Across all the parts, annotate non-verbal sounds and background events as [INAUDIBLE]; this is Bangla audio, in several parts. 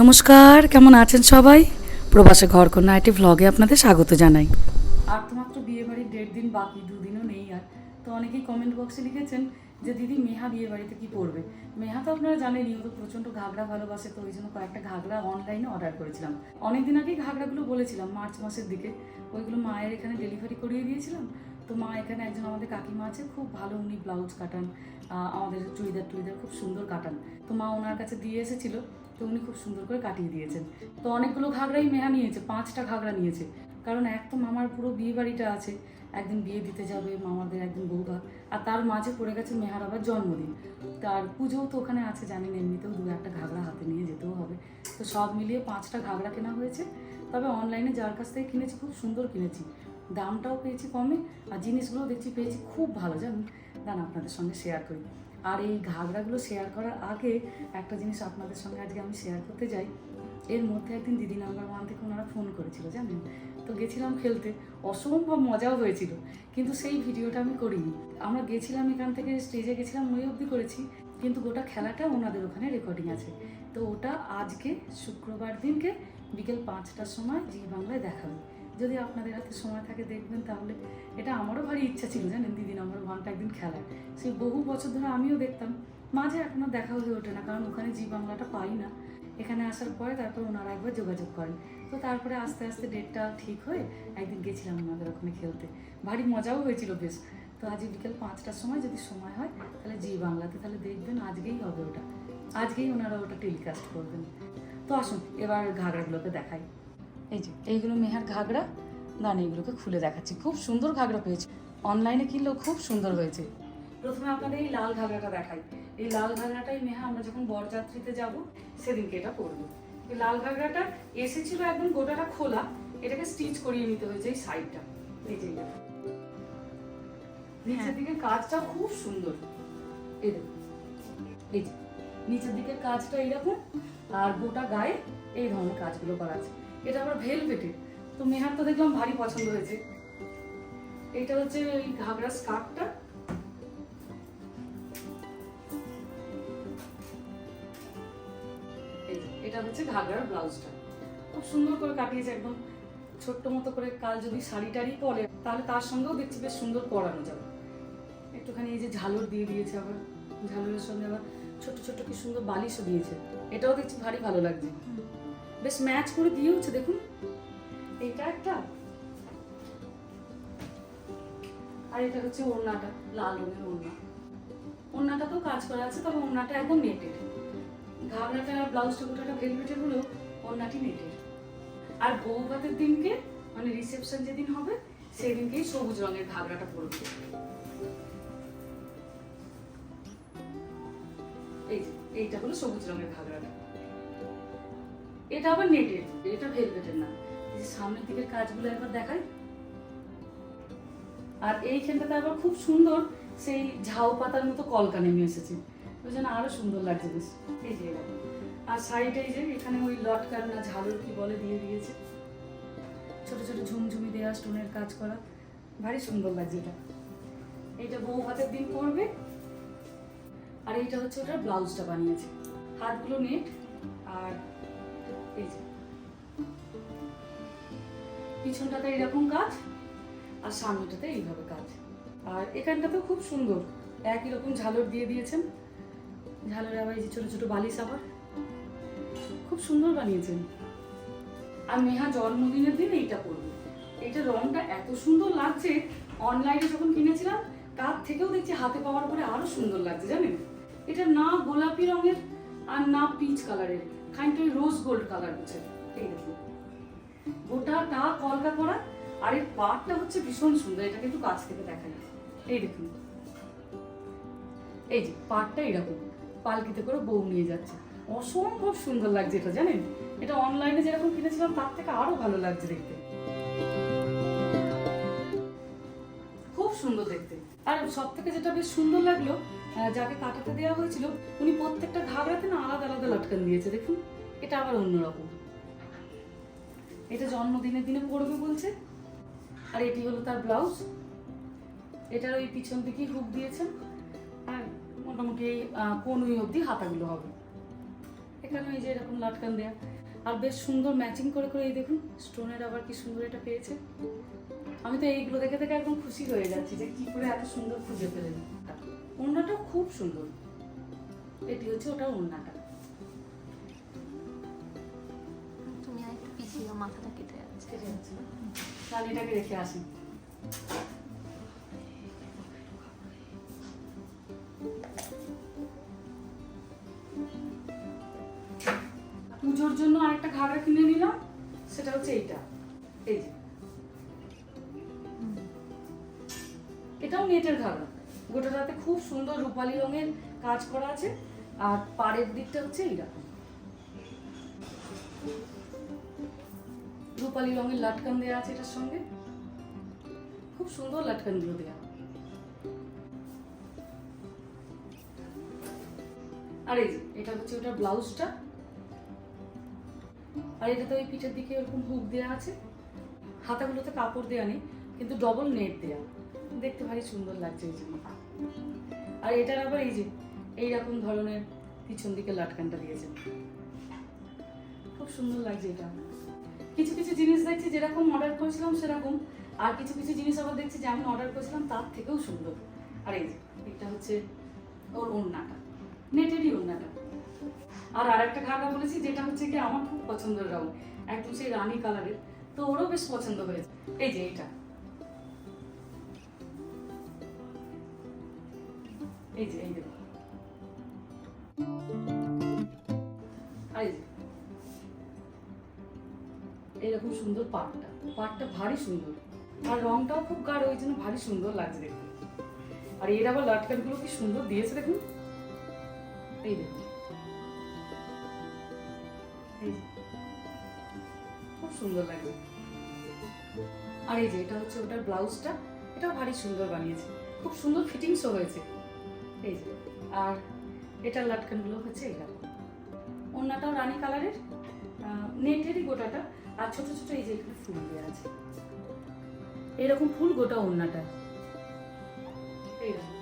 নমস্কার, কেমন আছেন সবাই? প্রবাসে ঘর ঘরকন্যা একটি ভ্লগে আপনাদের স্বাগত জানাই। আর তো মাত্র বিয়ে বাড়ির দেড় দিন বাকি, দুদিনও নেই আর। তো অনেকেই কমেন্ট বক্সে লিখেছেন যে, দিদি, মেহা বিয়ে বাড়িতে কি পরবে মেহা তো আপনারা জানেনই, ও তো প্রচণ্ড ঘাগরা ভালোবাসে, তো ওই জন্য কয়েকটা ঘাগরা অনলাইনে অর্ডার করেছিলাম। অনেকদিন আগেই ঘাগরাগুলো বলেছিলাম, মার্চ মাসের দিকে। ওইগুলো মায়ের এখানে ডেলিভারি করিয়ে দিয়েছিলাম। তো মা এখানে একজন আমাদের কাকিমা আছে, খুব ভালো উনি ব্লাউজ কাটান আমাদের চুড়িদার টুড়িদার খুব সুন্দর কাটান। তো মা ওনার কাছে দিয়ে এসেছিল। তো উনি খুব সুন্দর করে কাটিয়ে দিয়েছেন। তো অনেকগুলো ঘাগরাই মেহা নিয়েছে, পাঁচটা ঘাগরা নিয়েছে। কারণ এক তো মামার পুরো বিয়ে বাড়িটা আছে, একদিন বিয়ে দিতে যাবে, মামাদের একদিন বৌভাত আর তার মাঝে পড়ে গেছে মেহার আবার জন্মদিন। তার পুজোও তো ওখানে আছে, জানেন, এমনিতেও দু একটা ঘাগরা হাতে নিয়ে যেতেও হবে। তো সব মিলিয়ে পাঁচটা ঘাগরা কেনা হয়েছে। তবে অনলাইনে যার কাছ থেকে কিনেছি, খুব সুন্দর কিনেছি। দামটাও পেয়েছি কমে, আর জিনিসগুলো দেখছি পেয়েছি খুব ভালো, জানেন। দান আপনাদের সঙ্গে শেয়ার করি। আর এই ঘাগরাগুলো শেয়ার করার আগে একটা জিনিস আপনাদের সঙ্গে আজকে আমি শেয়ার করতে যাই। এর মধ্যে একদিন দিদি নাম্বার ওয়ান থেকে ওনারা ফোন করেছিল, জানেন? তো গেছিলাম খেলতে। অসম্ভব মজাও হয়েছিল, কিন্তু সেই ভিডিওটা আমি করিনি। আমরা গেছিলাম এখান থেকে স্টেজে গেছিলাম, ওই অবধি করেছি, কিন্তু গোটা খেলাটা ওনাদের ওখানে রেকর্ডিং আছে। তো ওটা আজকে শুক্রবার দিনকে বিকেল পাঁচটার সময় জি বাংলায় দেখাবে। যদি আপনাদের হাতে সময় থাকে দেখবেন তাহলে। এটা আমারও ভারী ইচ্ছা ছিল, জানেন দিদি নম্বর ওয়ানটা একদিন খেলার সেই বহু বছর ধরে আমিও দেখতাম, মাঝে এখন আর দেখা হয়ে ওঠে না, কারণ ওখানে জি বাংলাটা পাই না। এখানে আসার পরে তারপর ওনারা একবার যোগাযোগ করেন। তো তারপরে আস্তে আস্তে ডেটটা ঠিক হয়ে একদিন গেছিলাম ওনাদের ওখানে খেলতে। ভারী মজাও হয়েছিল বেশ। তো আজ বিকেল পাঁচটার সময় যদি সময় হয়, তাহলে জি বাংলাতে তাহলে দেখবেন আজকেই হবে ওটা। আজকেই ওনারা ওটা টেলিকাস্ট করবেন। তো আসুন, এবার ঘাগড়াগুলোকে দেখাই। এই যে এইগুলো মেহার ঘাগরা দান এইগুলোকে খুলে দেখাচ্ছি। খুব সুন্দর ঘাগরা পেয়েছি। অনলাইনে কিনলেও খুব সুন্দর হয়েছে। প্রথমে আপনাদের এই লাল ঘাগড়াটা দেখাই। এই লাল ঘাগড়াটাই মেহা আমরা যখন বরযাত্রীতে যাব সেদিনকে এটা পরবো। এই লাল ঘাগরাটা এসেছিল একদম গোটাটা খোলা। এটাকে স্টিচ করিয়ে নিতে হয়েছে এই সাইডটা এই যে নিচের দিকে কাজটা খুব সুন্দর। এই দেখুন। এই যে নিচের দিকের কাজটা এইরকম আর গোটা গায়ে এই ধরনের কাজগুলো করা আছে। এটা আবার ভেলভেটের তো মেহার তো দেখলাম ভারী পছন্দ হয়েছে। এটা হচ্ছে ওই ঘাগরা স্কার্টটা। এটা হচ্ছে ঘাগরার ব্লাউজটা। খুব সুন্দর করে কাটিয়েছে একদম। ছোট্ট মতো করে কাল যদি শাড়ি টাড়ি পরে, তাহলে তার সঙ্গেও দেখছি বেশ সুন্দর পরানো যাবে। একটুখানি এই যে ঝালর দিয়ে দিয়েছে আবার। ঝালরের সঙ্গে আবার ছোট ছোট কি সুন্দর বালিশও দিয়েছে। এটাও দেখছি ভারী ভালো লাগছে। বেশ ম্যাচ করে দিয়েওছে দেখুন। এইটা একটা। আর এটা হচ্ছে ওড়নাটা, লাল রঙের ওড়না। ওড়নাটা তো কাজ করা আছে, তবে ওড়নাটা একদম নেটেড ঘাগরাটা আর ব্লাউজটা গোটাটা ভেলভেটের হলেও ওড়নাটি নেটেড আর বউ ভাতের দিনকে মানে রিসেপশন যেদিন হবে সেই দিনকেই সবুজ রঙের ঘাগরাটা পরবে। এই যে, এইটা হলো সবুজ রঙের ঘাগরাটা এটা আবার নেটের এটা ভেলভেটের না সামনের দিকের কাজগুলো একবার দেখাই। আর এইখানটাতে আবার খুব সুন্দর সেই ঝাউ পাতার মতো কলকা নেমে এসেছে। ওই জন্য আরও সুন্দর লাগছে বেশ। এই যে আর সাইডে যে এখানে ওই লটকার না ঝালর কি বলে দিয়ে দিয়েছে। ছোট ছোট ঝুমঝুমি দেওয়া স্টোনের কাজ করা। ভারী সুন্দর লাগছে এটা। এইটা বউ হাতের দিন পরবে। আর এইটা হচ্ছে ওটার ব্লাউজটা বানিয়েছে। হাতগুলো নেট। আর পিছনটাতে এরকম কাজ, আর সামনেটাতে এইভাবে কাজ। আর এখানটাতেও খুব সুন্দর। একই রকম ঝালর দিয়ে দিয়েছেন। ঝালরে আবার এই যে ছোট ছোট বালিশ আবার। খুব সুন্দর বানিয়েছেন। আর নেহা জন্মদিনের দিন এইটা পরবে এইটা রংটা এত সুন্দর লাগছে। অনলাইনে যখন কিনেছিলাম, তার থেকেও দেখছি হাতে পাওয়ার পরে আরও সুন্দর লাগছে, জানেন? এটা না গোলাপি রঙের আর না পিচ কালারের। খানিকটা রোজ গোল্ড কালার হচ্ছে। এই দেখুন। গোটাটা কলকা করা, আর এর পাটটা হচ্ছে ভীষণ সুন্দর এটা কিন্তু কাছ থেকে দেখা যায় এই দেখুন। এই যে পাটটা এরকম। পালকিতে করে বউ নিয়ে যাচ্ছে। অসম্ভব সুন্দর লাগছে এটা, জানেন? এটা অনলাইনে যেরকম কিনেছিলাম, তার থেকে আরও ভালো লাগছে দেখতে। খুব সুন্দর দেখতে। আর সব থেকে যেটা বেশ সুন্দর লাগল যাকে কাটাতে দেওয়া হয়েছিল, উনি প্রত্যেকটা ঘাগড়াতে না আলাদা আলাদা লটকান দিয়েছে, দেখুন। এটা আবার অন্যরকম। এটা জন্মদিনের দিনে পড়বে বলছে। আর এটি হলো তার ব্লাউজ। এটার ওই পিছন দিকেই হুক দিয়েছেন। আর মোটামুটি এই কনুই অবধি হাতাগুলো হবে। এখানে এই যে এরকম লাটকান দেয়া। আর বেশ সুন্দর ম্যাচিং করে করে এই দেখুন, স্টোনের আবার কি সুন্দর এটা পেয়েছে। আমি তো এইগুলো দেখে দেখে একদম খুশি হয়ে যাচ্ছি যে কি করে এত সুন্দর খুঁজে পেলেন। ওড়নাটাও খুব সুন্দর। এটি হচ্ছে ওটা ওড়নাটা তুমি আর একটু পিছিয়ে মাথাটা কেটে যাচ্ছে। তাহলে এটাকে রেখে আসি। পুজোর জন্য আরেকটা ঘাগরা কিনে নিলাম সেটা হচ্ছে এইটা। এই যে। এটাও নেটের ঘাগরা। গোটাটাতে খুব সুন্দর রূপালি রঙের কাজ করা আছে, আর পাড়ের দিকটা হচ্ছে এইরকম। রূপালি রঙের লাটকান দেওয়া আছে এটার সঙ্গে। খুব সুন্দর লাটকানগুলো দেওয়া আর এই এটা হচ্ছে ওটার ব্লাউজটা। আর এটাতে ওই পিঠের দিকে এরকম হুক দেওয়া আছে। হাতাগুলোতে কাপড় দেওয়া নেই, কিন্তু ডবল নেট দেওয়া দেখতে ভারী সুন্দর লাগছে এই জন্য আর এটার আবার এই যে, এইরকম ধরনের পিছন দিকে লাটকানটা দিয়েছে। খুব সুন্দর লাগছে এটা। কিছু কিছু জিনিস দেখছি যেরকম অর্ডার করেছিলাম সেরকম, আর কিছু কিছু জিনিস আবার দেখছি যে আমি অর্ডার করেছিলাম তার থেকেও সুন্দর। আর এই যে, এটা হচ্ছে ওর ওড়নাটা, নেটেরই ওড়নাটা। আর আরেকটা ঘাগরা বলেছি যেটা হচ্ছে কি আমার খুব পছন্দের রঙ একদম সেই রানী কালারের তো ওরও বেশ পছন্দ হয়েছে। এই যে এটা। এই যে, এই দেখো আর এই যে। এইরকম সুন্দর পাটটা। পাটটা ভারী সুন্দর। আর রংটাও খুব গাঢ়, ওই জন্য ভারী সুন্দর লাগছে দেখতে। আর এর আবার লাটকানগুলো কি সুন্দর দিয়েছে দেখুন। এই দেখুন খুব সুন্দর লাগছে। আর এই যে, এটা হচ্ছে ওটার ব্লাউজটা। এটাও ভারী সুন্দর বানিয়েছে। খুব সুন্দর ফিটিংসও হয়েছে। এই যে, আর এটার লাটকানগুলো হচ্ছে এরকম ওড়নাটাও রানী কালারের নেটেরই গোটাটা, আর ছোট ছোট এই যে এখানে ফুল দেওয়া আছে। এরকম ফুল গোটা ওড়নাটা এইরকম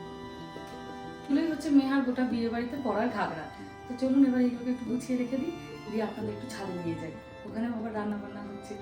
ফুলেই হচ্ছে মেহার গোটা বিয়ে বাড়িতে পরার ঘাগরা। তো চলুন এবার এইগুলোকে একটু গুছিয়ে রেখে দিই, দিয়ে আপনাদের একটু ছাদে নিয়ে যাই। ওখানে আবার রান্না বান্না হচ্ছে।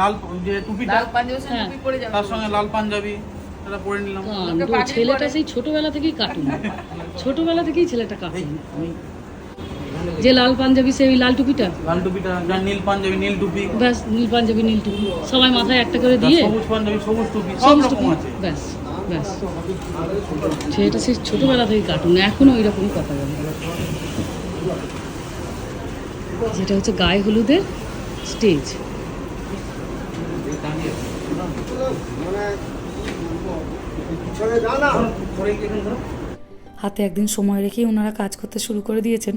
লাল যে টুপিটা লাল পাঞ্জাবির হ্যাঁ। টুপি পরে যাবে তার সঙ্গে লাল পাঞ্জাবি পরে নিলাম। ছেলেটা সেই ছোটবেলা থেকেই কার্টুন [LAUGHS] ছোটবেলা থেকেই ছেলেটা যে লাল পাঞ্জাবি সেই ওই লাল টুপিটা? লাল টুপিটা যার নীল পাঞ্জাবি নীল টুপি। ব্যাস নীল পাঞ্জাবি নীল টুপি। সবাই মাথায় একটা করে দিয়ে সবুজ পাঞ্জাবি সবুজ টুপি সব রকম আছে। ব্যাস ব্যাস। ছেলেটা সেই ছোটবেলা থেকেই কার্টুন এখনও ওই রকমই কথা বলে। যেটা হচ্ছে গায়ে হলুদের স্টেজ হাতে একদিন সময় রেখেই ওনারা কাজ করতে শুরু করে দিয়েছেন।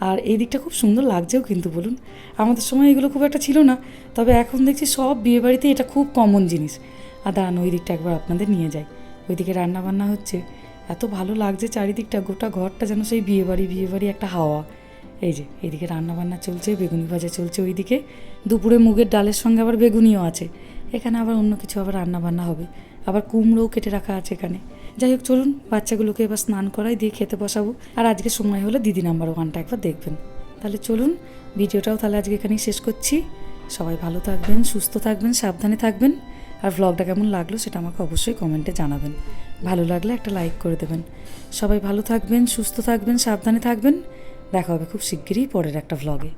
আর এই দিকটা খুব সুন্দর লাগছেও কিন্তু, বলুন। আমাদের সময় এগুলো খুব একটা ছিল না, তবে এখন দেখছি সব বিয়েবাড়িতে এটা খুব কমন জিনিস। আর দাঁড়ান, ওই দিকটা একবার আপনাদের নিয়ে যাই। ওইদিকে রান্না বান্না হচ্ছে। এত ভালো লাগছে চারিদিকটা, গোটা ঘরটা যেন সেই বিয়েবাড়ি বিয়েবাড়ি একটা হাওয়া। এই যে, এইদিকে রান্নাবান্না চলছে, বেগুনি ভাজা চলছে ওইদিকে। দুপুরে মুগের ডালের সঙ্গে আবার বেগুনিও আছে। এখানে আবার অন্য কিছু আবার রান্না বান্না হবে। আবার কুমড়োও কেটে রাখা আছে এখানে। যাই হোক, চলুন বাচ্চাগুলোকে এবার স্নান করাই, দিয়ে খেতে বসাবো। আর আজকে সময় হলে দিদি নাম্বার ওয়ানটা একবার দেখবেন। তাহলে চলুন, ভিডিওটাও তাহলে আজকে এখানেই শেষ করছি। সবাই ভালো থাকবেন, সুস্থ থাকবেন, সাবধানে থাকবেন। আর ভ্লগটা কেমন লাগল সেটা আমাকে অবশ্যই কমেন্টে জানাবেন। ভালো লাগলে একটা লাইক করে দেবেন। সবাই ভালো থাকবেন, সুস্থ থাকবেন, সাবধানে থাকবেন। দেখা হবে খুব শিগগিরই পরের একটা ভ্লগে